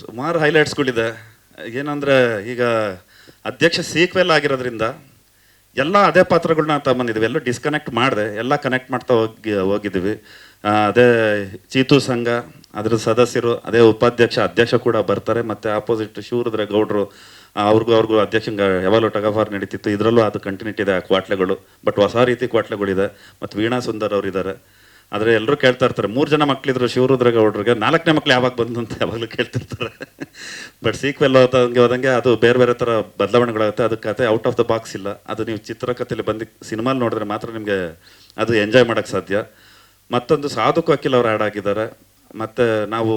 ಸುಮಾರು ಹೈಲೈಟ್ಸ್ಗಳಿದೆ ಏನಂದರೆ, ಈಗ ಅಧ್ಯಕ್ಷ ಸೀಕ್ವೆಲ್ ಆಗಿರೋದ್ರಿಂದ ಎಲ್ಲ ಅದೇ ಪಾತ್ರಗಳನ್ನ ತಗೊಂಬಂದಿದ್ವಿ ಎಲ್ಲ ಡಿಸ್ಕನೆಕ್ಟ್ ಮಾಡಿದೆ. ಎಲ್ಲ ಕನೆಕ್ಟ್ ಮಾಡ್ತಾ ಹೋಗಿ, ಹೋಗಿದ್ದೀವಿ. ಅದೇ ಚೀತು ಸಂಘ, ಅದ್ರ ಸದಸ್ಯರು, ಅದೇ ಉಪಾಧ್ಯಕ್ಷ, ಅಧ್ಯಕ್ಷ ಕೂಡ ಬರ್ತಾರೆ. ಮತ್ತು ಆಪೋಸಿಟ್ ಶಿವರುದ್ರ ಗೌಡ್ರು ಅವ್ರಿಗೂ ಅವ್ರಿಗೂ ಅಧ್ಯಕ್ಷಂಗೆ ಯಾವಾಗಲೂ ಟಗಫಾರ್ ನಡೀತಿತ್ತು. ಇದರಲ್ಲೂ ಅದು ಕಂಟಿನ್ಯೂಟಿ ಇದೆ ಆ ಕ್ವಾಟ್ಲೆಗಳು. ಬಟ್ ಹೊಸ ರೀತಿ ಕ್ವಾಟ್ಲೆಗಳಿದೆ. ಮತ್ತು ವೀಣಾ ಸುಂದರ್ ಅವರಿದ್ದಾರೆ. ಆದರೆ ಎಲ್ಲರೂ ಕೇಳ್ತಾ ಇರ್ತಾರೆ, ಮೂರು ಜನ ಮಕ್ಕಳಿದ್ರು ಶಿವರುದ್ರಗೌಡ್ರಿಗೆ, ನಾಲ್ಕನೇ ಮಕ್ಳು ಯಾವಾಗ ಬಂದು ಅಂತ ಯಾವಾಗಲೂ ಕೇಳ್ತಿರ್ತಾರೆ. ಬಟ್ ಸೀಕ್ವೆಲ್ ಹೋದಂಗೆ ಹೋದಂಗೆ ಅದು ಬೇರೆ ಬೇರೆ ಥರ ಬದಲಾವಣೆಗಳಾಗುತ್ತೆ, ಅದು ಕತೆ ಔಟ್ ಆಫ್ ದ ಬಾಕ್ಸ್ ಇಲ್ಲ. ಅದು ನೀವು ಚಿತ್ರಕಥೆಯಲ್ಲಿ ಬಂದು ಸಿನಿಮಾಲಿ ನೋಡಿದ್ರೆ ಮಾತ್ರ ನಿಮಗೆ ಅದು ಎಂಜಾಯ್ ಮಾಡೋಕ್ಕೆ ಸಾಧ್ಯ. ಮತ್ತೊಂದು ಸಾಧು ಕೋಕಿಲ್ ಅವ್ರು ಆ್ಯಡ್ ಆಗಿದ್ದಾರೆ. ಮತ್ತು ನಾವು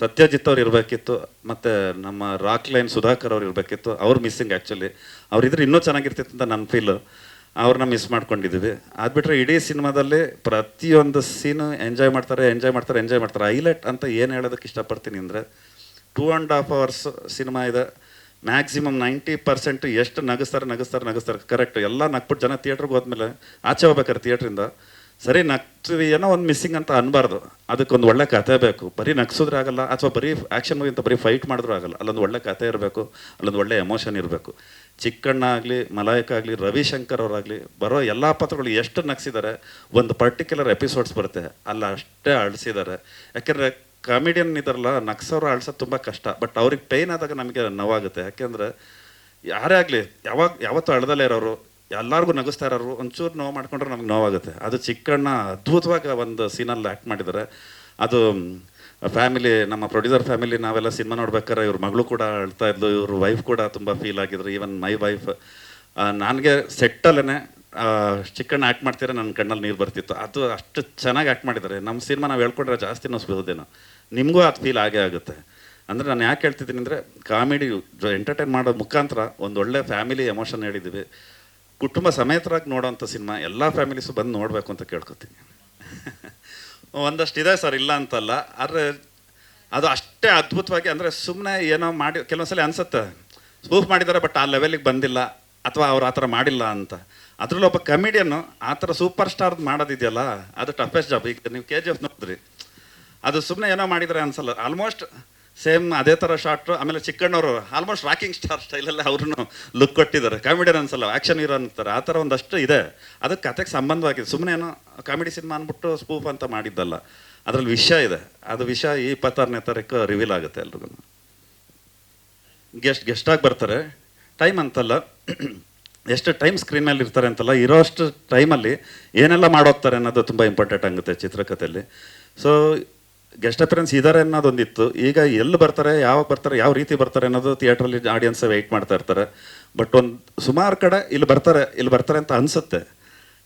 ಸತ್ಯಜಿತ್ ಅವ್ರು ಇರಬೇಕಿತ್ತು, ಮತ್ತು ನಮ್ಮ ರಾಕ್ ಲೈನ್ ಸುಧಾಕರ್ ಅವ್ರು ಇರಬೇಕಿತ್ತು, ಅವ್ರು ಮಿಸ್ಸಿಂಗ್ ಆ್ಯಕ್ಚುಲಿ ಅವ್ರಿದ್ರೆ ಇನ್ನೂ ಚೆನ್ನಾಗಿರ್ತಿತ್ತು ಅಂತ ನನ್ನ ಫೀಲು ಅವ್ರನ್ನ ಮಿಸ್ ಮಾಡ್ಕೊಂಡಿದ್ದೀವಿ. ಅದು ಬಿಟ್ಟರೆ ಇಡೀ ಸಿನಿಮಾದಲ್ಲಿ ಪ್ರತಿಯೊಂದು ಸೀನು ಎಂಜಾಯ್ ಮಾಡ್ತಾರೆ ಎಂಜಾಯ್ ಮಾಡ್ತಾರೆ ಎಂಜಾಯ್ ಮಾಡ್ತಾರೆ. ಹೈಲೈಟ್ ಅಂತ ಏನು ಹೇಳೋದಕ್ಕೆ ಇಷ್ಟಪಡ್ತೀನಿ ಅಂದರೆ two and half hours cinema ಇದೆ. ಮ್ಯಾಕ್ಸಿಮಮ್ ನೈಂಟಿ ಪರ್ಸೆಂಟ್ ಎಷ್ಟು ನಗಿಸ್ತಾರೆ ನಗಿಸ್ತಾರೆ ನಗಿಸ್ತಾರೆ. ಕರೆಕ್ಟ್ ಎಲ್ಲ ನಕ್ಬಿಟ್ಟು ಜನ ಥಿಯೇಟ್ರಿಗೆ ಹೋದ್ಮೇಲೆ ಆಚೆ ಹೋಗ್ಬೇಕಾರೆ ಥಿಯೇಟ್ರಿಂದ ಸರಿ ನಗ್ತೀವಿ ಏನೋ ಒಂದು ಮಿಸ್ಸಿಂಗ್ ಅಂತ ಅನ್ಬಾರ್ದು. ಅದಕ್ಕೊಂದು ಒಳ್ಳೆ ಕತೆ ಬೇಕು. ಬರೀ ಆಗಲ್ಲ, ಅಥವಾ ಬರೀ ಆ್ಯಕ್ಷನ್ ಅಂತ ಬರೀ ಫೈಟ್ ಮಾಡಿದ್ರೂ ಆಗಲ್ಲ, ಅಲ್ಲೊಂದು ಒಳ್ಳೆ ಕತೆ ಇರಬೇಕು, ಅಲ್ಲೊಂದು ಒಳ್ಳೆ ಎಮೋಷನ್ ಇರಬೇಕು. ಚಿಕ್ಕಣ್ಣ ಆಗಲಿ, ಮಲಾಯಕ ಆಗಲಿ, ರವಿಶಂಕರ್ ಅವರಾಗಲಿ, ಬರೋ ಎಲ್ಲ ಪಾತ್ರಗಳು ಎಷ್ಟು ನಗ್ಸಿದ್ದಾರೆ ಒಂದು ಪರ್ಟಿಕ್ಯುಲರ್ ಎಪಿಸೋಡ್ಸ್ ಬರುತ್ತೆ, ಅಲ್ಲ ಅಷ್ಟೇ ಅಳಿಸಿದ್ದಾರೆ ಯಾಕೆಂದರೆ ಕಾಮಿಡಿಯನ್ ಇದಾರಲ್ಲ ನಗ್ಸೋರು ಅಳ್ಸೋದು ತುಂಬ ಕಷ್ಟ. ಬಟ್ ಅವ್ರಿಗೆ ಪೇಯ್ನ್ ಆದಾಗ ನಮಗೆ ನೋವಾಗುತ್ತೆ. ಯಾಕೆಂದರೆ, ಯಾರೇ ಆಗಲಿ, ಯಾವಾಗ, ಯಾವತ್ತೂ ಅಳದಲ್ಲೇ ಇರೋರು ಎಲ್ಲರಿಗೂ ನಗಿಸ್ತಾ ಇರೋರು ಒಂಚೂರು ನೋವು ಮಾಡ್ಕೊಂಡ್ರೆ ನಮ್ಗೆ ನೋವಾಗುತ್ತೆ. ಅದು ಚಿಕ್ಕಣ್ಣ ಅದ್ಭುತವಾಗಿ ಒಂದು ಸೀನಲ್ಲಿ ಆ್ಯಕ್ಟ್ ಮಾಡಿದ್ದಾರೆ. ಅದು ಫ್ಯಾಮಿಲಿ ನಮ್ಮ ಪ್ರೊಡ್ಯೂಸರ್ ಫ್ಯಾಮಿಲಿ ನಾವೆಲ್ಲ ಸಿನಿಮಾ ನೋಡ್ಬೇಕಾದ್ರೆ ಇವ್ರ ಮಗಳು ಕೂಡ ಅಳ್ತಾ ಇದ್ಲು, ಇವ್ರ ವೈಫ್ ಕೂಡ ತುಂಬ ಫೀಲ್ ಆಗಿದ್ರು ಈವನ್ ಮೈ ವೈಫ್ ನನಗೆ ಸೆಟ್ಟಲ್ಲೇ ಚಿಕ್ಕಣ್ಣ ಆ್ಯಕ್ಟ್ ಮಾಡ್ತೀರಾ ನನ್ನ ಕಣ್ಣಲ್ಲಿ ನೀರು ಬರ್ತಿತ್ತು. ಅದು ಅಷ್ಟು ಚೆನ್ನಾಗಿ ಆ್ಯಕ್ಟ್ ಮಾಡಿದ್ದಾರೆ. ನಮ್ಮ ಸಿನಿಮಾ ನಾವು ಹೇಳ್ಕೊಂಡ್ರೆ ಜಾಸ್ತಿ ನೋಸ್ಬೋದೇನೋ ನಿಮಗೂ ಅದು ಫೀಲ್ ಆಗೇ ಆಗುತ್ತೆ. ಅಂದರೆ ನಾನು ಯಾಕೆ ಹೇಳ್ತಿದ್ದೀನಿ ಅಂದರೆ, ಕಾಮಿಡಿ ಎಂಟರ್ಟೈನ್ ಮಾಡೋ ಮುಖಾಂತರ ಒಂದು ಒಳ್ಳೆ ಫ್ಯಾಮಿಲಿ ಎಮೋಷನ್ ಹೇಳಿದ್ದೀವಿ. ಕುಟುಂಬ ಸಮೇತರಾಗಿ ನೋಡೋವಂಥ ಸಿನಿಮಾ ಎಲ್ಲ ಫ್ಯಾಮಿಲೀಸು ಬಂದು ನೋಡಬೇಕು ಅಂತ ಕೇಳ್ಕೊತೀನಿ. ಒಂದಷ್ಟು ಇದೆ ಸರ್, ಇಲ್ಲ ಅಂತಲ್ಲ. ಆದರೆ ಅದು ಅಷ್ಟೇ ಅದ್ಭುತವಾಗಿ ಅಂದರೆ ಸುಮ್ಮನೆ ಏನೋ ಮಾಡಿ, ಕೆಲವೊಂದ್ಸಲ ಅನಿಸುತ್ತೆ. ಸ್ಪೂಫ್ ಮಾಡಿದ್ದಾರೆ ಬಟ್ ಆ ಲೆವೆಲಿಗೆ ಬಂದಿಲ್ಲ, ಅಥವಾ ಅವ್ರು ಆ ಥರ ಮಾಡಿಲ್ಲ ಅಂತ. ಅದರಲ್ಲೂ ಒಬ್ಬ ಕಮಿಡಿಯನ್ನು ಆ ಥರ ಸೂಪರ್ ಸ್ಟಾರ್ ಮಾಡೋದಿದೆಯಲ್ಲ, ಅದು ಟಫೆಸ್ಟ್ ಜಾಬ್ ಈಗ ನೀವು ಕೆ ಜಿ ಎಫ್ ನೋಡಿದ್ರಿ. ಅದು ಸುಮ್ಮನೆ ಏನೋ ಮಾಡಿದರೆ ಅನ್ಸಲ್ಲ. ಆಲ್ಮೋಸ್ಟ್ ಸೇಮ್ ಅದೇ ಥರ ಶಾರ್ಟ್ ಆಮೇಲೆ ಚಿಕ್ಕಣ್ಣವರು ಆಲ್ಮೋಸ್ಟ್ ರಾಕಿಂಗ್ ಸ್ಟಾರ್ ಸ್ಟೈಲಲ್ಲಿ ಅವ್ರನ್ನು ಲುಕ್ ಕೊಟ್ಟಿದ್ದಾರೆ. ಕಾಮಿಡಿಯನ್ ಅನ್ಸಲ್ಲ ಆ್ಯಕ್ಷನ್ ಹೀರೋ ಅಂತಾರೆ. ಆ ಥರ ಒಂದಷ್ಟು ಇದೆ. ಅದಕ್ಕೆ ಕತೆಗೆ ಸಂಬಂಧವಾಗಿದೆ ಸುಮ್ಮನೆ ಏನೋ ಕಾಮಿಡಿ ಸಿನಿಮಾ ಅಂದ್ಬಿಟ್ಟು ಸ್ಪೂಫ್ ಅಂತ ಮಾಡಿದ್ದಲ್ಲ. ಅದರಲ್ಲಿ ವಿಷಯ ಇದೆ. ಅದು ವಿಷಯ ಈ ಇಪ್ಪತ್ತಾರನೇ ತಾರೀಕು ರಿವೀಲ್ ಆಗುತ್ತೆ ಎಲ್ರಿಗೂ ಗೆಸ್ಟ್ ಗೆಸ್ಟಾಗಿ ಬರ್ತಾರೆ. ಟೈಮ್ ಅಂತಲ್ಲ, ಎಷ್ಟು ಟೈಮ್ ಸ್ಕ್ರೀನ್ ಮೇಲೆ ಇರ್ತಾರೆ ಅಂತಲ್ಲ ಇರೋ ಅಷ್ಟು ಟೈಮಲ್ಲಿ ಏನೆಲ್ಲ ಮಾಡೋಗ್ತಾರೆ ಅನ್ನೋದು ತುಂಬ ಇಂಪಾರ್ಟೆಂಟ್ ಆಗುತ್ತೆ ಚಿತ್ರಕಥೆಯಲ್ಲಿ. ಸೊ ಗೆಸ್ಟ್ ಅಪಿಯರೆನ್ಸ್ ಇದ್ದಾರೆ ಅನ್ನೋದೊಂದಿತ್ತು. ಈಗ ಎಲ್ಲಿ ಬರ್ತಾರೆ, ಯಾವಾಗ ಬರ್ತಾರೆ, ಯಾವ ರೀತಿ ಬರ್ತಾರೆ ಅನ್ನೋದು ಥಿಯೇಟ್ರಲ್ಲಿ ಆಡಿಯನ್ಸ್ ವೆಯ್ಟ್ ಮಾಡ್ತಾ ಇರ್ತಾರೆ. ಬಟ್ ಒಂದು ಸುಮಾರು ಕಡೆ ಇಲ್ಲಿ ಬರ್ತಾರೆ ಇಲ್ಲಿ ಬರ್ತಾರೆ ಅಂತ ಅನಿಸುತ್ತೆ.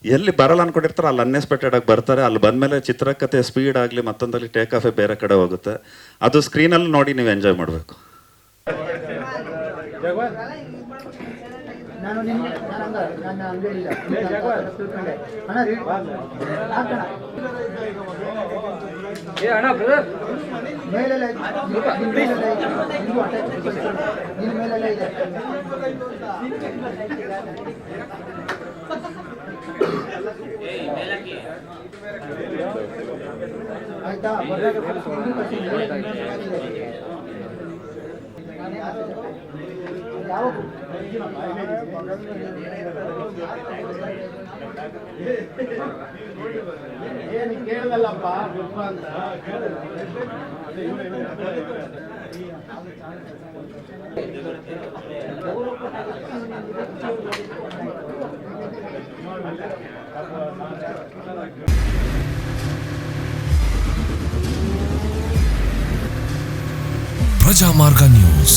ಎಲ್ಲಿ ಬರಲ್ಲ ಅನ್ಕೊಂಡಿರ್ತಾರೆ, ಅಲ್ಲಿ ಅನ್ಎಕ್ಸ್ಪೆಕ್ಟೆಡ್ ಆಗಿ ಬರ್ತಾರೆ. ಅಲ್ಲಿ ಬಂದಮೇಲೆ ಚಿತ್ರಕಥೆ ಸ್ಪೀಡ್ ಆಗಲಿ ಮತ್ತೊಂದಲ್ಲಿ ಟೇಕ್ ಆಫೇ ಬೇರೆ ಕಡೆ ಹೋಗುತ್ತೆ. ಅದು ಸ್ಕ್ರೀನಲ್ಲಿ ನೋಡಿ ನೀವು ಎಂಜಾಯ್ ಮಾಡಬೇಕು. ನಾನು ನಿನ್ನೆ ನಾನು ಹಂಗ ನನ್ನ ಇಲ್ಲ ತಿಳ್ಕೊಂಡೆ ಅಣ್ಣ ರೀ ಹಾಕಣ. ಏ ಅಣ್ಣ ಬ್ರದರ್ ಮೇಲೆಲ್ಲ ಮೇಲೆಲ್ಲ. ನಿನ್ ಮೇಲೆಲ್ಲ ಇದೆ. ಆಯ್ತಾ? ಬರ್ದಾಗ ನಿನ್ಗೂ ಕಳ್ಸ್ತೀನಿ. ನಿನ್ ಮೇಲೆಲ್ಲ ಇದೆ. ಯಾವ ಏನು ಕೇಳಲ್ಲಪ್ಪ ಅಂತ ಪ್ರಜಾಮಾರ್ಗ ನ್ಯೂಸ್